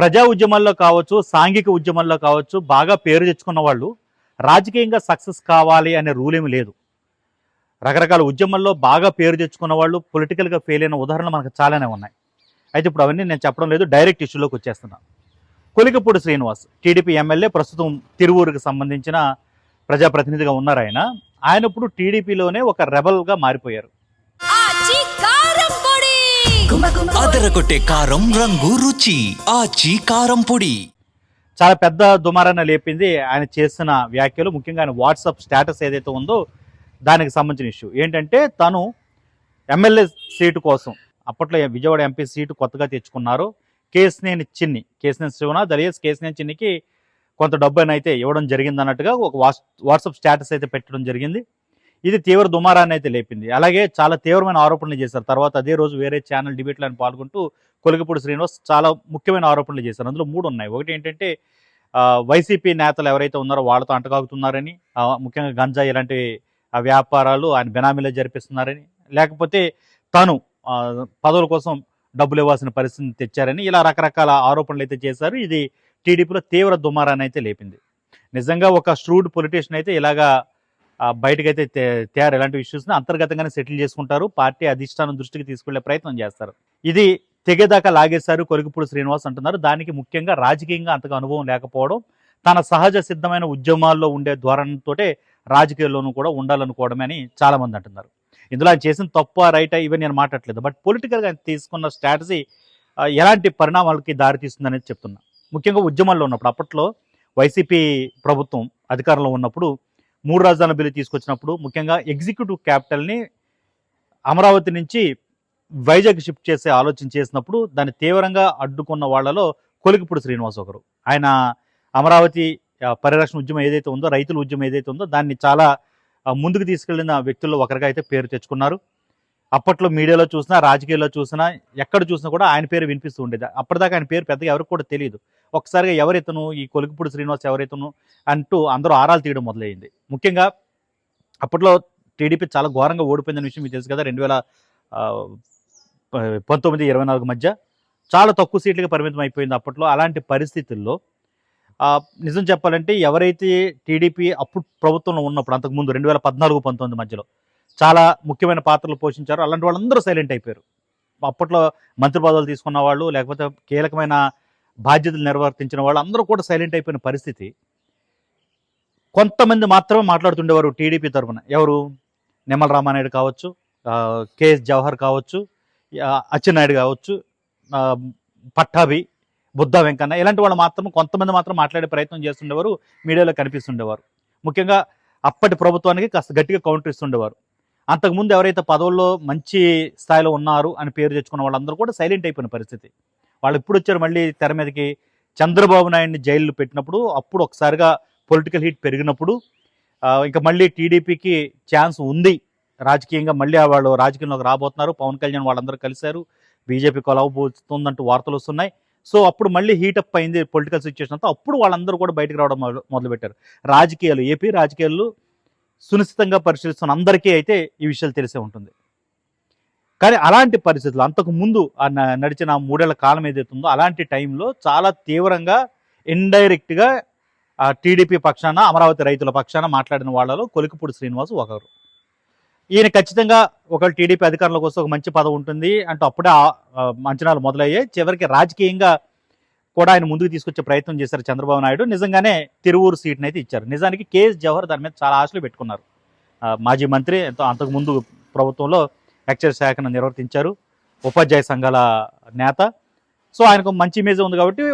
ప్రజా ఉద్యమాల్లో కావచ్చు సాంఘిక ఉద్యమాల్లో కావచ్చు బాగా పేరు తెచ్చుకున్న వాళ్ళు రాజకీయంగా సక్సెస్ కావాలి అనే రూల్ ఏమి లేదు. రకరకాల ఉద్యమాల్లో బాగా పేరు తెచ్చుకున్న వాళ్ళు పొలిటికల్గా ఫెయిల్ అయిన ఉదాహరణలు మనకు చాలానే ఉన్నాయి. అయితే ఇప్పుడు అవన్నీ నేను చెప్పడం లేదు డైరెక్ట్ ఇష్యూలోకి వచ్చేస్తున్నాను కొలికపూడి శ్రీనివాస్ టీడీపీ ఎమ్మెల్యే ప్రస్తుతం తిరువూరుకి సంబంధించిన ప్రజాప్రతినిధిగా ఉన్నారు ఆయన. ఆయన ఇప్పుడు టీడీపీలోనే ఒక రెబల్గా మారిపోయారు. అదరగొట్టే కారం రంగు రుచి ఆచి కారం పొడి. చాలా పెద్ద దుమారాన్ని లేపింది ఆయన చేసిన వ్యాఖ్యలు. ముఖ్యంగా ఆయన వాట్సాప్ స్టేటస్ ఏదైతే ఉందో దానికి సంబంధించిన ఇష్యూ. ఏంటంటే తను ఎమ్మెల్యే సీటు కోసం అప్పట్లో విజయవాడ ఎంపీ సీటు కొత్తగా తెచ్చుకున్నారు. కేసినేని చిన్ని కేసినేని శివనాథ్ అలియస్ కేసినేని చిన్నికి కొంత డబ్బు అయితే ఇవ్వడం జరిగింది అన్నట్టుగా ఒక వాట్స్ వాట్సాప్ స్టేటస్ అయితే పెట్టడం జరిగింది. ఇది తీవ్ర దుమారాన్ని అయితే లేపింది. అలాగే చాలా తీవ్రమైన ఆరోపణలు చేశారు. తర్వాత అదే రోజు వేరే ఛానల్ డిబేట్లో ఆయన పాల్గొంటూ కొలిగపూడి శ్రీనివాస్ చాలా ముఖ్యమైన ఆరోపణలు చేశారు. అందులో మూడు ఉన్నాయి. ఒకటి ఏంటంటే వైసీపీ నేతలు ఎవరైతే ఉన్నారో వాళ్ళతో అంటకాగుతున్నారని ముఖ్యంగా గంజా ఇలాంటి వ్యాపారాలు ఆయన బెనామీలో జరిపిస్తున్నారని లేకపోతే తను పదవుల కోసం డబ్బులు ఇవ్వాల్సిన పరిస్థితిని తెచ్చారని ఇలా రకరకాల ఆరోపణలు అయితే చేశారు. ఇది టీడీపీలో తీవ్ర దుమారాన్ని అయితే లేపింది. నిజంగా ఒక స్ట్రూడ్ పొలిటీషియన్ అయితే ఇలాగా బయటకైతే తే- తేరు ఇలాంటి ఇష్యూస్ని అంతర్గతంగానే సెటిల్ చేసుకుంటారు. పార్టీ అధిష్టానం దృష్టికి తీసుకెళ్ళే ప్రయత్నం చేస్తారు. ఇది తెగేదాకా లాగేశారు కొరికిపూడి శ్రీనివాస్ అంటున్నారు. దానికి ముఖ్యంగా రాజకీయంగా అంతగా అనుభవం లేకపోవడం తన సహజ సిద్ధమైన ఉద్యమాల్లో ఉండే ధోరణితో రాజకీయాల్లోనూ కూడా ఉండాలనుకోవడమే అని చాలామంది అంటున్నారు. ఇందులో ఆయన చేసిన తప్ప రైట్ ఇవి నేను మాట్లాడలేదు బట్ పొలిటికల్గా ఆయన తీసుకున్న స్ట్రాటజీ ఎలాంటి పరిణామాలకి దారితీస్తుందనేది చెప్తున్నా. ముఖ్యంగా ఉద్యమాల్లో ఉన్నప్పుడు అప్పట్లో వైసీపీ ప్రభుత్వం అధికారంలో ఉన్నప్పుడు మూడు రాజధానుల బిల్లు తీసుకొచ్చినప్పుడు ముఖ్యంగా ఎగ్జిక్యూటివ్ క్యాపిటల్ని అమరావతి నుంచి వైజాగ్ షిఫ్ట్ చేసే ఆలోచన చేసినప్పుడు దాన్ని తీవ్రంగా అడ్డుకున్న వాళ్ళలో కొలికిపూడి శ్రీనివాస్ ఒకరు. ఆయన అమరావతి పరిరక్షణ ఉద్యమం ఏదైతే ఉందో రైతుల ఉద్యమం ఏదైతే ఉందో దాన్ని చాలా ముందుకు తీసుకెళ్ళిన వ్యక్తుల్లో ఒకరిగా అయితే పేరు తెచ్చుకున్నారు. అప్పట్లో మీడియాలో చూసినా రాజకీయాల్లో చూసినా ఎక్కడ చూసినా కూడా ఆయన పేరు వినిపిస్తూ ఉండేది. అప్పటిదాకా ఆయన పేరు పెద్దగా ఎవరికి కూడా తెలియదు. ఒకసారిగా ఎవరైతను ఈ కొలికిపూడి శ్రీనివాస్ ఎవరైతను అంటూ అందరూ ఆరాలు తీయడం మొదలైంది ముఖ్యంగా అప్పట్లో టీడీపీ చాలా ఘోరంగా ఓడిపోయిందనే విషయం మీకు తెలుసు కదా రెండు వేల పంతొమ్మిది ఇరవై నాలుగు మధ్య చాలా తక్కువ సీట్లుగా పరిమితం అయిపోయింది అప్పట్లో అలాంటి పరిస్థితుల్లో. నిజం చెప్పాలంటే ఎవరైతే టీడీపీ అప్పుడు ప్రభుత్వంలో ఉన్నప్పుడు అంతకుముందు రెండు వేల పద్నాలుగు పంతొమ్మిది మధ్యలో చాలా ముఖ్యమైన పాత్రలు పోషించారు. అలాంటి వాళ్ళందరూ సైలెంట్ అయిపోయారు. అప్పట్లో మంత్రి పదవులు తీసుకున్న వాళ్ళు లేకపోతే కీలకమైన బాధ్యతలు నిర్వర్తించిన వాళ్ళు అందరూ కూడా సైలెంట్ అయిపోయిన పరిస్థితి. కొంతమంది మాత్రమే మాట్లాడుతుండేవారు టీడీపీ తరఫున ఎవరు? నిమ్మల రామానాయుడు కావచ్చు కేఎస్ జవహర్ కావచ్చు అచ్చెన్నాయుడు కావచ్చు పట్టాభి బుద్ధ వెంకన్న ఇలాంటి వాళ్ళు మాత్రం కొంతమంది మాత్రం మాట్లాడే ప్రయత్నం చేస్తుండేవారు మీడియాలో కనిపిస్తుండేవారు. ముఖ్యంగా అప్పటి ప్రభుత్వానికి కాస్త గట్టిగా కౌంటర్ ఇస్తుండేవారు. అంతకుముందు ఎవరైతే పదవుల్లో మంచి స్థాయిలో ఉన్నారు అని పేరు తెచ్చుకున్న వాళ్ళందరూ కూడా సైలెంట్ అయిపోయిన పరిస్థితి. వాళ్ళు ఇప్పుడు వచ్చారు మళ్ళీ తెర మీదకి చంద్రబాబు నాయుడిని జైల్లో పెట్టినప్పుడు అప్పుడు ఒకసారిగా పొలిటికల్ హీట్ పెరిగినప్పుడు ఇంకా మళ్ళీ టీడీపీకి ఛాన్స్ ఉంది. రాజకీయంగా మళ్ళీ వాళ్ళు రాజకీయంలోకి రాబోతున్నారు. పవన్ కళ్యాణ్ వాళ్ళందరూ కలిశారు. బీజేపీ కొలవబోతుందంటూ వార్తలు వస్తున్నాయి. సో అప్పుడు మళ్ళీ హీటప్ అయింది పొలిటికల్ సిచ్యువేషన్ అంతా. అప్పుడు వాళ్ళందరూ కూడా బయటకు రావడం మొదలు మొదలుపెట్టారు. రాజకీయాలు ఏపీ రాజకీయాలు సునిశ్చితంగా పరిశీలిస్తున్న అందరికీ అయితే ఈ విషయాలు తెలిసే ఉంటుంది. కానీ అలాంటి పరిస్థితులు అంతకు ముందు ఆ నడిచిన మూడేళ్ళ కాలం ఏదైతే ఉందో అలాంటి టైంలో చాలా తీవ్రంగా ఇండైరెక్ట్గా ఆ టీడీపీ పక్షాన అమరావతి రైతుల పక్షాన మాట్లాడిన వాళ్ళలో కొలికిపూడి శ్రీనివాస్ ఒకరు. ఈయన ఖచ్చితంగా ఒకవేళ టీడీపీ అధికారంలోకి వస్తే ఒక మంచి పదవి ఉంటుంది. అంటూ అప్పుడే అంచనాలు మొదలయ్యాయి. చివరికి రాజకీయంగా కూడా ఆయన ముందుకు తీసుకొచ్చే ప్రయత్నం చేశారు చంద్రబాబు నాయుడు. నిజంగానే తిరువూరు సీట్ని అయితే ఇచ్చారు. నిజానికి కేఎస్ జవహర్ దాని మీద చాలా ఆశలు పెట్టుకున్నారు. మాజీ మంత్రి ఎంతో అంతకుముందు ప్రభుత్వంలో ఎక్సైజ్ శాఖను నిర్వర్తించారు. ఉపాధ్యాయ సంఘాల నేత. సో ఆయనకు మంచి ఇమేజ్ ఉంది కాబట్టి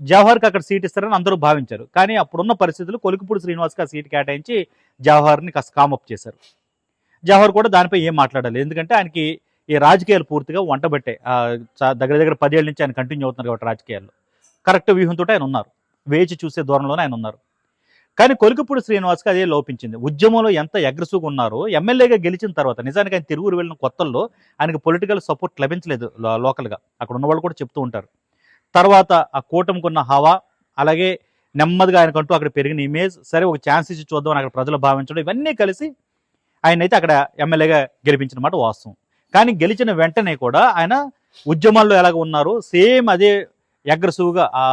జవహర్కి అక్కడ సీట్ ఇస్తారని అందరూ భావించారు. కానీ అప్పుడున్న పరిస్థితులు కొలికిపూడి శ్రీనివాస్కి ఆ సీట్ కేటాయించి జవహర్ని కాస్త కామప్ చేశారు. జవహర్ కూడా దానిపై ఏం మాట్లాడాలి? ఎందుకంటే ఆయనకి ఈ రాజకీయాలు పూర్తిగా వంటబట్టే. దగ్గర దగ్గర పదేళ్ళ నుంచి ఆయన కంటిన్యూ అవుతున్నారు కాబట్టి రాజకీయాల్లో. కరెక్ట్ వ్యూహంతో ఆయన ఉన్నారు. వేచి చూసే ధోరణిలోనే ఆయన ఉన్నారు. కానీ కొలికపూడి శ్రీనివాస్కి అదే లోపించింది. ఉద్యమంలో ఎంత అగ్రెసివ్గా ఉన్నారో ఎమ్మెల్యేగా గెలిచిన తర్వాత నిజానికి ఆయన తిరుగురు వెళ్ళిన కొత్తల్లో ఆయనకు పొలిటికల్ సపోర్ట్ లభించలేదు లోకల్గా. అక్కడ ఉన్న వాళ్ళు కూడా చెప్తూ ఉంటారు. తర్వాత ఆ కూటమికున్న హవా అలాగే నెమ్మదిగా ఆయనకంటూ అక్కడ పెరిగిన ఇమేజ్ సరే ఒక ఛాన్స్ ఇచ్చి చూద్దామని అక్కడ ప్రజలు భావించడం ఇవన్నీ కలిసి ఆయన అయితే అక్కడ ఎమ్మెల్యేగా గెలిపించిన మాట వాస్తవం. కానీ గెలిచిన వెంటనే కూడా ఆయన ఉద్యమాల్లో ఎలాగ ఉన్నారు సేమ్ అదే అగ్రెసివ్గా ఆ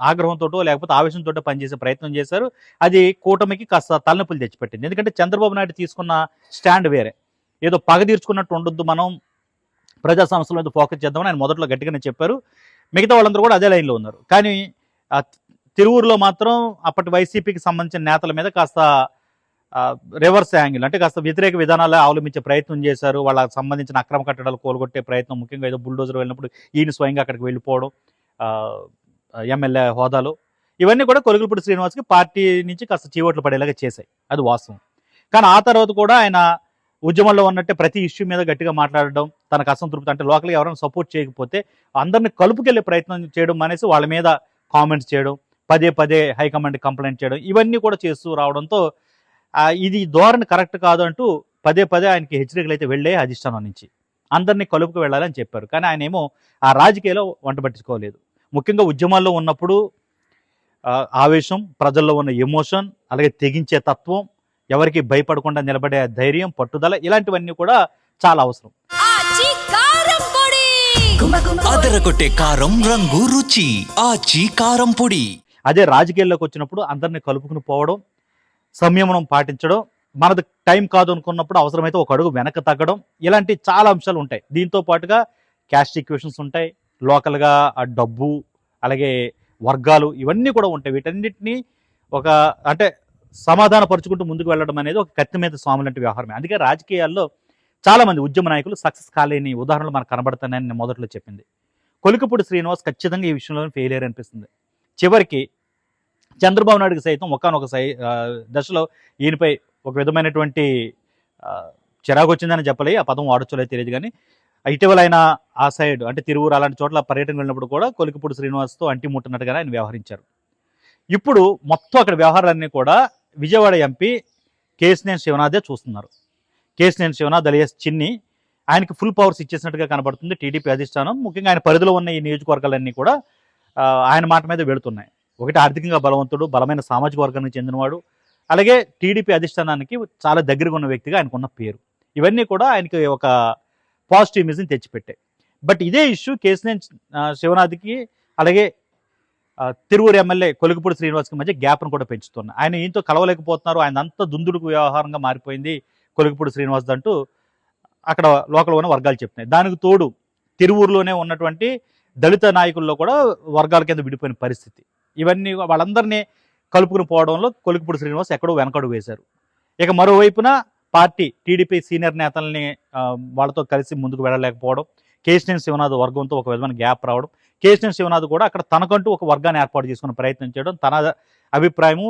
ఆగ్రహంతో లేకపోతే ఆవేశంతో పనిచేసే ప్రయత్నం చేశారు. అది కూటమికి కాస్త తలనొప్పులు తెచ్చిపెట్టింది. ఎందుకంటే చంద్రబాబు నాయుడు తీసుకున్న స్టాండ్ వేరే. ఏదో పగ తీర్చుకున్నట్టు ఉండొద్దు మనం ప్రజా సమస్యల మీద ఫోకస్ చేద్దామని ఆయన మొదట్లో గట్టిగానే చెప్పారు. మిగతా వాళ్ళందరూ కూడా అదే లైన్లో ఉన్నారు. కానీ తిరువూరులో తిరువురులో మాత్రం అప్పటి వైసీపీకి సంబంధించిన నేతల మీద కాస్త రివర్స్ యాంగిల్ అంటే కాస్త వ్యతిరేక విధానాలు అవలంబించే ప్రయత్నం చేశారు. వాళ్ళకి సంబంధించిన అక్రమ కట్టడాలు కోలుగొట్టే ప్రయత్నం ముఖ్యంగా ఏదో బుల్డోజర్ వెళ్ళినప్పుడు ఈయన స్వయంగా అక్కడికి వెళ్ళిపోవడం ఎమ్మెల్యే హోదాలో. ఇవన్నీ కూడా కొలుగులపూడి శ్రీనివాస్కి పార్టీ నుంచి కాస్త చీవట్లు పడేలాగా చేశాయి. అది వాస్తవం. కానీ ఆ తర్వాత కూడా ఆయన ఉద్యమంలో ఉన్నట్టే ప్రతి ఇష్యూ మీద గట్టిగా మాట్లాడడం తనకు అసంతృప్తి అంటే లోకల్గా ఎవరైనా సపోర్ట్ చేయకపోతే అందరిని కలుపుకెళ్ళే ప్రయత్నం చేయడం అనేసి వాళ్ళ మీద కామెంట్స్ చేయడం పదే పదే హైకమాండ్ కంప్లైంట్ చేయడం ఇవన్నీ కూడా చేస్తూ రావడంతో ఇది ధోరణి కరెక్ట్ కాదు అంటూ పదే పదే ఆయనకి హెచ్చరికలు అయితే వెళ్ళే అధిష్టానం నుంచి. అందరినీ కలుపుకు వెళ్ళాలని చెప్పారు. కానీ ఆయన ఏమో ఆ రాజకీయాల్లో వంట పట్టించుకోలేదు. ముఖ్యంగా ఉద్యమాల్లో ఉన్నప్పుడు ఆ, ఆవేశం ప్రజల్లో ఉన్న ఎమోషన్ అలాగే తెగించే తత్వం ఎవరికి భయపడకుండా నిలబడే ధైర్యం పట్టుదల ఇలాంటివన్నీ కూడా చాలా అవసరం. అదరగొట్టే కారం రంగు రుచి. ఆచి కారం పొడి. అదే రాజకీయాల్లోకి వచ్చినప్పుడు అందరినీ కలుపుకుని పోవడం సంయమనం పాటించడం మనది టైం కాదు అనుకున్నప్పుడు అవసరమైతే ఒక అడుగు వెనక తగ్గడం. ఇలాంటి చాలా అంశాలు ఉంటాయి. దీంతో పాటుగా క్యాస్ట్ ఈక్వేషన్స్ ఉంటాయి. లోకల్గా ఆ డబ్బు అలాగే వర్గాలు ఇవన్నీ కూడా ఉంటాయి. వీటన్నిటిని ఒక అంటే సమాధాన పరుచుకుంటూ ముందుకు వెళ్ళడం అనేది ఒక కత్తి మీద స్వామి లాంటి వ్యవహారమే. అందుకే రాజకీయాల్లో చాలామంది ఉద్యమ నాయకులు సక్సెస్ కాలేని ఉదాహరణలు మనకు కనబడుతున్నాయని నేను మొదట్లో చెప్పింది. కొలికపూడి శ్రీనివాస్ ఖచ్చితంగా ఈ విషయంలో ఫెయిలియర్ అనిపిస్తుంది. చివరికి చంద్రబాబు నాయుడుకి సైతం ఒకనొక సై దశలో ఈయనపై ఒక విధమైనటువంటి చిరాకు వచ్చిందని చెప్పలే ఆ పదం వాడచ్చో తెలియదు కానీ ఇటీవల ఆయన ఆ సైడ్ అంటే తిరువురు అలాంటి చోట్ల పర్యటన వెళ్ళినప్పుడు కూడా కొలికిపూడి శ్రీనివాస్తో అంటి ముట్టినట్టుగానే ఆయన వ్యవహరించారు. ఇప్పుడు మొత్తం అక్కడ వ్యవహారాలన్నీ కూడా విజయవాడ ఎంపీ కేసినేని శివనాథే చూస్తున్నారు. కేసినేని శివనాథ్ అలియస్ చిన్ని ఆయనకి ఫుల్ పవర్స్ ఇచ్చేసినట్టుగా కనబడుతుంది టీడీపీ అధిష్టానం. ముఖ్యంగా ఆయన పరిధిలో ఉన్న ఈ నియోజకవర్గాలన్నీ కూడా ఆయన మాట మీద వెళుతున్నాయి. ఒకటి ఆర్థికంగా బలవంతుడు బలమైన సామాజిక వర్గానికి చెందినవాడు అలాగే టీడీపీ అధిష్టానానికి చాలా దగ్గరగా ఉన్న వ్యక్తిగా ఆయనకున్న పేరు. ఇవన్నీ కూడా ఆయనకి ఒక పాజిటివ్ ఇమేజ్ని తెచ్చిపెట్టాయి. బట్ ఇదే ఇష్యూ కేసినేని శివనాథ్కి అలాగే తిరువురు ఎమ్మెల్యే కొలుగుపూడి శ్రీనివాస్కి మధ్య గ్యాప్ను కూడా పెంచుతున్నారు ఆయన ఈయంతో కలవలేకపోతున్నారు ఆయన అంతా దుందుడుకు వ్యవహారంగా మారిపోయింది కొలుగుపూడి శ్రీనివాస్ అంటూ అక్కడ లోకల్ ఉన్న వర్గాలు చెప్తున్నాయి. దానికి తోడు తిరువూరులోనే ఉన్నటువంటి దళిత నాయకుల్లో కూడా వర్గాల కింద విడిపోయిన పరిస్థితి. ఇవన్నీ వాళ్ళందరినీ కలుపుకుని పోవడంలో కొలికిపూడి శ్రీనివాస్ ఎక్కడో వెనకడు వేశారు. ఇక మరోవైపున పార్టీ టీడీపీ సీనియర్ నేతల్ని వాళ్ళతో కలిసి ముందుకు వెళ్ళలేకపోవడం కేశినేని శివనాథ్ వర్గంతో ఒక విధమైన గ్యాప్ రావడం కేశినేని శివనాథ్ కూడా అక్కడ తనకంటూ ఒక వర్గాన్ని ఏర్పాటు చేసుకునే ప్రయత్నం చేయడం తన అభిప్రాయము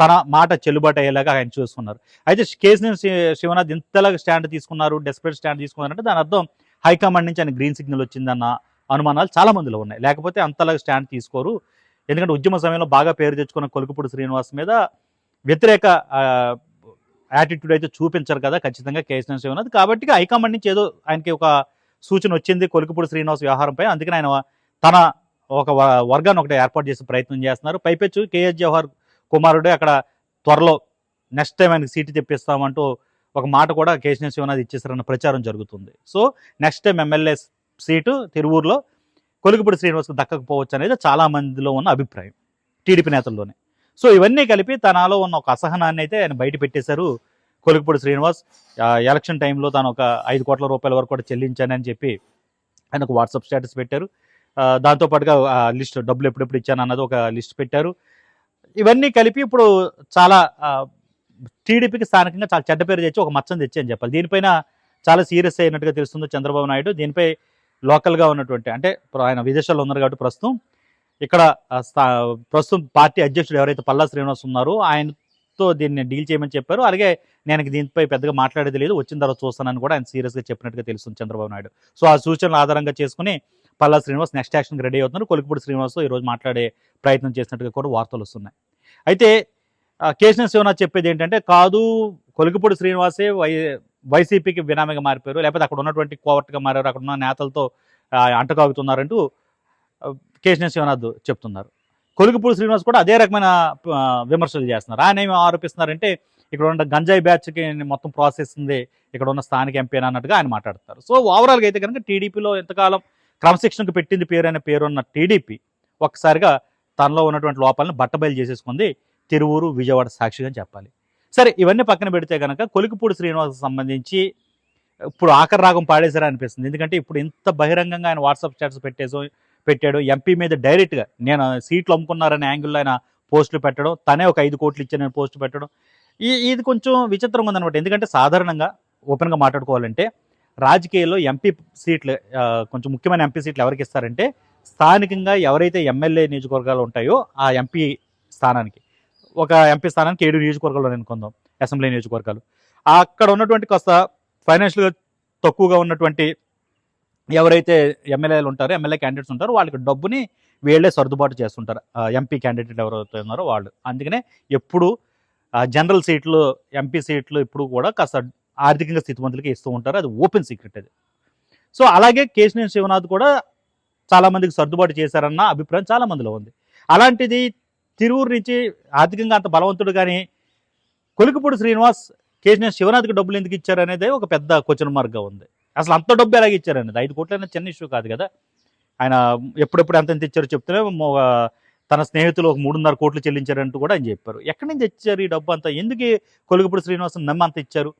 తన మాట చెల్లుబాటు అయ్యేలాగా ఆయన చూసుకున్నారు. అయితే కేశినేని శివనాథ్ ఇంతలాగా స్టాండ్ తీసుకున్నారు డెస్పరేట్ స్టాండ్ తీసుకున్నారంటే దాని అర్థం హైకమాండ్ నుంచి ఆయన గ్రీన్ సిగ్నల్ వచ్చిందన్న అనుమానాలు చాలా మందిలో ఉన్నాయి. లేకపోతే అంతలాగా స్టాండ్ తీసుకోరు. ఎందుకంటే ఉద్యమ సమయంలో బాగా పేరు తెచ్చుకున్న కొలుకుపూడి శ్రీనివాస్ మీద వ్యతిరేక యాటిట్యూడ్ అయితే చూపించరు కదా ఖచ్చితంగా కేసీఆర్ శివనాథ్ కాబట్టి హైకమాండ్ నుంచి ఏదో ఆయనకి ఒక సూచన వచ్చింది కొలుకుపూడి శ్రీనివాస్ వ్యవహారంపై అందుకని ఆయన తన ఒక వర్గాన్ని ఒకటి ఏర్పాటు చేసే ప్రయత్నం చేస్తున్నారు. పైపెచ్చు కేఎస్ జవహర్ కుమారుడే అక్కడ త్వరలో నెక్స్ట్ టైం ఆయనకి సీటు తెప్పిస్తామంటూ ఒక మాట కూడా కేసీఆర్ శివనాథ్ ఇచ్చేసారన్న ప్రచారం జరుగుతుంది. So next time MLA seat తిరువూరులో Kolugupudi శ్రీనివాస్కి దక్కకపోవచ్చు అనేది చాలా మందిలో ఉన్న అభిప్రాయం టీడీపీ నేతల్లోనే. సో ఇవన్నీ కలిపి తనలో ఉన్న ఒక అసహనాన్ని అయితే ఆయన బయట పెట్టేశారు కొలుగుపూడి శ్రీనివాస్. ఎలక్షన్ టైంలో తాను ఒక ఐదు కోట్ల రూపాయల వరకు కూడా చెల్లించానని చెప్పి ఆయన ఒక వాట్సాప్ స్టేటస్ పెట్టారు. దాంతోపాటుగా ఆ లిస్ట్ డబ్బులు ఎప్పుడెప్పుడు ఇచ్చాను అన్నది ఒక లిస్ట్ పెట్టారు. ఇవన్నీ కలిపి ఇప్పుడు చాలా టీడీపీకి స్థానికంగా చాలా చెడ్డ పేరు తెచ్చి ఒక మచ్చని తెచ్చి అని చెప్పాలి. దీనిపైన చాలా సీరియస్ అయినట్టుగా తెలుస్తుంది చంద్రబాబు నాయుడు. దీనిపై లోకల్గా ఉన్నటువంటి అంటే ఆయన విదేశాల్లో ఉన్నారు కాబట్టి ప్రస్తుతం ఇక్కడ స్థా- ప్రస్తుతం పార్టీ అధ్యక్షుడు ఎవరైతే పల్లా శ్రీనివాస్ ఉన్నారో ఆయనతో దీన్ని డీల్ చేయమని చెప్పారు. అలాగే నేను దీనిపై పెద్దగా మాట్లాడేది లేదు. వచ్చిన తర్వాత చూస్తానని కూడా ఆయన సీరియస్గా చెప్పినట్టుగా తెలుస్తుంది చంద్రబాబు నాయుడు. సో ఆ సూచనలు ఆధారంగా చేసుకుని పల్లా శ్రీనివాస్ నెక్స్ట్ యాక్షన్కి రెడీ అవుతున్నారు. కొలికిపూడి శ్రీనివాస్ ఈరోజు మాట్లాడే ప్రయత్నం చేసినట్టుగా కూడా వార్తలు వస్తున్నాయి. అయితే ఆ, శివనాథ్ చెప్పేది ఏంటంటే కాదు కొలికిపూడి శ్రీనివాసే వై వైసీపీకి వినామిగా మారిపోయారు. లేకపోతే అక్కడ ఉన్నటువంటి కోవర్ట్గా మారారు. అక్కడ ఉన్న నేతలతో ఆ, అంటకాగుతున్నారంటూ కేశినేని శివనాథ్ చెప్తున్నారు. కొలుగుపూడి శ్రీనివాస్ కూడా అదే రకమైన విమర్శలు చేస్తున్నారు. ఆయన ఏమి ఆరోపిస్తున్నారంటే ఇక్కడ ఉన్న గంజాయి బ్యాచ్కి మొత్తం ప్రాసెస్ ఉంది. ఇక్కడ ఉన్న స్థానిక ఎంపీ అన్నట్టుగా ఆయన మాట్లాడుతున్నారు. సో ఓవరాల్గా అయితే కనుక టీడీపీలో ఎంతకాలం క్రమశిక్షణకు పెట్టింది పేరు అనే పేరు ఉన్న టీడీపీ ఒక్కసారిగా తనలో ఉన్నటువంటి లోపాలను బట్టబయలు చేసేసుకుంది తిరువూరు విజయవాడ సాక్షిగా చెప్పాలి. సరే ఇవన్నీ పక్కన పెడితే కనుక కొలికిపూడి శ్రీనివాస్ సంబంధించి ఇప్పుడు ఆఖరి రాగం పాడేశారా అనిపిస్తుంది. ఎందుకంటే ఇప్పుడు ఇంత బహిరంగంగా ఆయన వాట్సాప్ స్టేటస్ పెట్టేసో పెట్టాడు. ఎంపీ మీద డైరెక్ట్గా నేను సీట్లు అమ్ముకున్నారనే యాంగిల్లో ఆయన పోస్టులు పెట్టడం తనే ఒక ఐదు కోట్లు ఇచ్చిన పోస్టు పెట్టడం. ఈ ఇది కొంచెం విచిత్రంగా ఉందన్నమాట. ఎందుకంటే సాధారణంగా ఓపెన్గా మాట్లాడుకోవాలంటే రాజకీయాల్లో ఎంపీ సీట్లు కొంచెం ముఖ్యమైన ఎంపీ సీట్లు ఎవరికి ఇస్తారంటే స్థానికంగా ఎవరైతే ఎమ్మెల్యే నియోజకవర్గాలు ఉంటాయో ఆ ఎంపీ స్థానానికి. ఒక ఎంపీ స్థానానికి ఏడు నియోజకవర్గాలు ఎన్నుకుందాం అసెంబ్లీ నియోజకవర్గాలు. అక్కడ ఉన్నటువంటి కాస్త ఫైనాన్షియల్గా తక్కువగా ఉన్నటువంటి ఎవరైతే ఎమ్మెల్యేలు ఉంటారో ఎమ్మెల్యే క్యాండిడేట్స్ ఉంటారో వాళ్ళకి డబ్బుని వీళ్ళే సర్దుబాటు చేస్తుంటారు. ఎంపీ క్యాండిడేట్ ఎవరైతే ఉన్నారో వాళ్ళు. అందుకనే ఎప్పుడు జనరల్ సీట్లు ఎంపీ సీట్లు ఇప్పుడు కూడా కాస్త ఆర్థికంగా స్థితిమంతులకి ఇస్తూ ఉంటారు. అది ఓపెన్ సీక్రెట్ అది. సో అలాగే కేశినేని శివనాథ్ కూడా చాలామందికి సర్దుబాటు చేశారన్న అభిప్రాయం చాలా మందిలో ఉంది. అలాంటిది తిరువురు నుంచి ఆర్థికంగా అంత బలవంతుడు కానీ కొలికిపూడి శ్రీనివాస్ కేసీఆర్ శివనాథ్కి డబ్బులు ఎందుకు ఇచ్చారు అనేది ఒక పెద్ద క్వశ్చన్ మార్క్గా ఉంది. అసలు అంత డబ్బు ఎలాగ ఇచ్చారనేది? ఐదు కోట్లైనా చిన్న ఇష్యూ కాదు కదా. ఆయన ఎప్పుడెప్పుడు ఎంత ఎంత ఇచ్చారో చెప్తేనే తన స్నేహితులు ఒక మూడున్నర కోట్లు చెల్లించారంటూ కూడా ఆయన చెప్పారు. ఎక్కడి నుంచి ఇచ్చారు ఈ డబ్బు అంతా? ఎందుకు కొలుగుపూడి శ్రీనివాసం నమ్మి అంత ఇచ్చారు?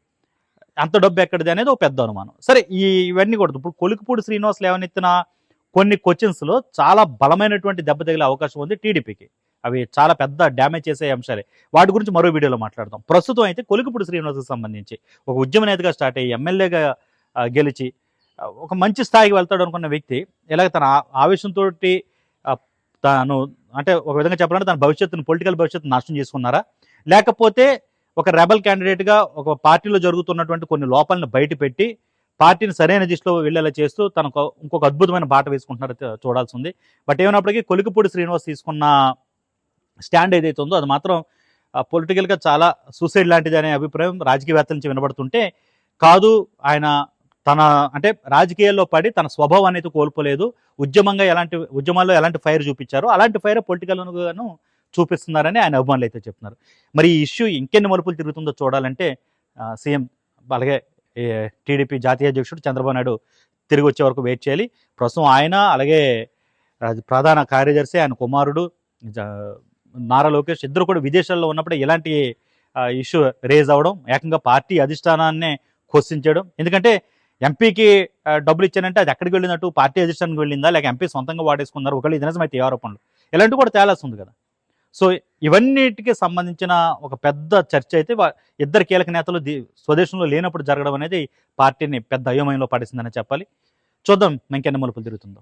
అంత డబ్బు ఎక్కడిది అనేది ఒక పెద్ద అనుమానం. సరే ఈ ఇవన్నీ కూడా ఇప్పుడు కొలుకుపూడి శ్రీనివాస్ లేవనెత్తిన కొన్ని క్వశ్చన్స్లో చాలా బలమైనటువంటి దెబ్బ తగిలే అవకాశం ఉంది టీడీపీకి. అవి చాలా పెద్ద డ్యామేజ్ చేసే అంశాలే. వాటి గురించి మరో వీడియోలో మాట్లాడదాం. ప్రస్తుతం అయితే కొలికిపూడి శ్రీనివాస్కి సంబంధించి ఒక ఉద్యమ నేతగా స్టార్ట్ అయ్యి ఎమ్మెల్యేగా గెలిచి ఒక మంచి స్థాయికి వెళ్తాడు అనుకున్న వ్యక్తి ఇలాగ తన ఆవేశంతో తాను అంటే ఒక విధంగా చెప్పాలంటే తన భవిష్యత్తును పొలిటికల్ భవిష్యత్తు నాశనం చేసుకున్నారా? లేకపోతే ఒక రెబల్ క్యాండిడేట్గా ఒక పార్టీలో జరుగుతున్నటువంటి కొన్ని లోపాలను బయటపెట్టి పార్టీని సరైన దిశలో వెళ్ళేలా చేస్తూ తనకు ఇంకొక అద్భుతమైన బాట వేసుకుంటున్నారో చూడాల్సి ఉంది. బట్ ఏమైనప్పటికీ కొలికిపూడి శ్రీనివాస్ తీసుకున్న స్టాండ్ ఏదైతే ఉందో అది మాత్రం పొలిటికల్గా చాలా సూసైడ్ లాంటిది అనే అభిప్రాయం రాజకీయవేత్తల నుంచి వినబడుతుంటే కాదు ఆయన తన అంటే రాజకీయాల్లో పడి తన స్వభావం అనేది కోల్పోలేదు ఉద్యమంగా ఎలాంటి ఉద్యమాల్లో ఎలాంటి ఫైర్ చూపించారో అలాంటి ఫైర్ పొలిటికల్గాను చూపిస్తున్నారని ఆయన అభిమానులు అయితే చెప్తున్నారు. మరి ఈ ఇష్యూ ఇంకెన్ని మలుపులు తిరుగుతుందో చూడాలంటే సీఎం అలాగే టీడీపీ జాతీయ అధ్యక్షుడు చంద్రబాబు నాయుడు తిరిగి వచ్చే వరకు వెయిట్ చేయాలి. ప్రస్తుతం ఆయన అలాగే ప్రధాన కార్యదర్శి ఆయన కుమారుడు జ- నారా లోకేష్ ఇద్దరు కూడా విదేశాల్లో ఉన్నప్పుడే ఇలాంటి ఇష్యూ రేజ్ అవ్వడం ఏకంగా పార్టీ అధిష్టానాన్నే క్వశ్చన్ చేయడం. ఎందుకంటే ఎంపీకి డబ్బులు ఇచ్చానంటే అది ఎక్కడికి వెళ్ళినట్టు పార్టీ అధిష్టానికి వెళ్ళిందా లేక ఎంపీ సొంతంగా వాడేసుకున్నారు ఒకళ్ళు ఇది నిజమైతే ఏ ఆరోపణలు. ఇలాంటివి కూడా తేలాల్సి కదా. సో ఇవన్నిటికి సంబంధించిన ఒక పెద్ద చర్చ అయితే ఇద్దరు కీలక నేతలు స్వదేశంలో లేనప్పుడు జరగడం అనేది పార్టీని పెద్ద అయోమయంలో పడేసిందని చెప్పాలి. చూద్దాం ఇంకెన్ని మలుపులు తిరుగుతుందో.